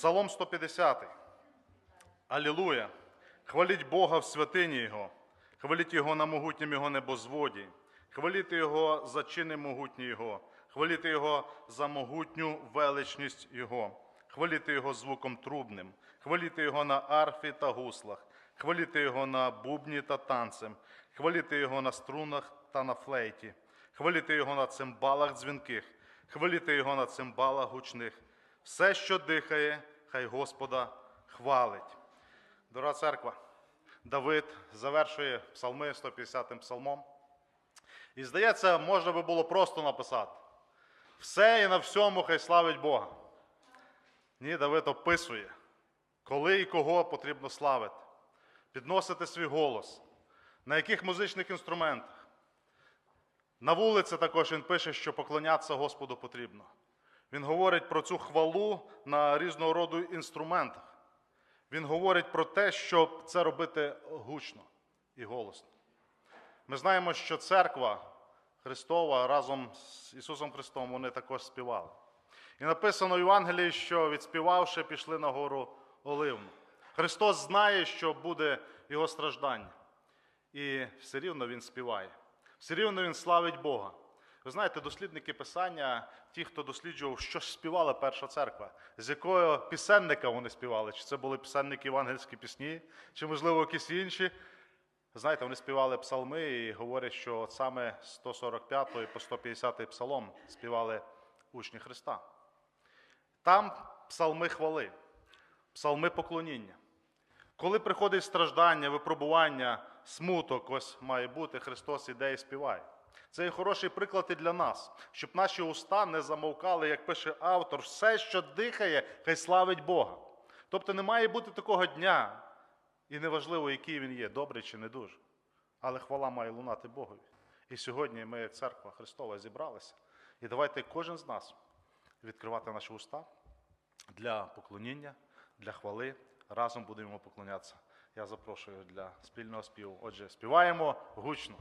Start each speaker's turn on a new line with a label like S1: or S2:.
S1: Псалом 150. Алілуя! Хваліть Бога в святині Його, хваліть Його на могутнім Його небозводі, хваліть Його за чини могутні Його, хваліть Його за могутню величність Його, хваліть Його звуком трубним, хваліть Його на арфі та гуслах, хваліть Його на бубні та танцем, хваліть Його на струнах та на флейті, хваліть Його на цимбалах дзвінких, хваліть Його на цимбалах гучних. Все, що дихає, хай Господа хвалить. Дорога церква, Давид завершує псалми 150-м псалмом. І здається, можна би було просто написати: все і на всьому хай славить Бога. Ні, Давид описує, коли і кого потрібно славити, підносити свій голос, на яких музичних інструментах. На вулиці також він пише, що поклонятися Господу потрібно. Він говорить про цю хвалу на різного роду інструментах. Він говорить про те, щоб це робити гучно і голосно. Ми знаємо, що церква Христова разом з Ісусом Христом вони також співали. І написано в Євангелії, що відспівавши, пішли на гору Оливну. Христос знає, що буде Його страждання. І все рівно Він співає. Все рівно Він славить Бога. Ви знаєте, дослідники Писання, ті, хто досліджував, що співала перша церква, з якого пісенника вони співали, чи це були пісенники євангельські пісні, чи, можливо, якісь інші. Знаєте, вони співали псалми і говорять, що от саме з 145 по 150 псалом співали учні Христа. Там псалми хвали, псалми поклоніння. Коли приходить страждання, випробування, смуток, ось має бути, Христос іде і співає. Це є хороший приклад і для нас, щоб наші уста не замовкали, як пише автор, все, що дихає, хай славить Бога. Тобто не має бути такого дня, і неважливо, який він є, добрий чи не дуже. Але хвала має лунати Богові. І сьогодні ми, як церква Христова, зібралися. І давайте кожен з нас відкривати наші уста для поклоніння, для хвали. Разом будемо поклонятися. Я запрошую для спільного співу. Отже, співаємо гучно.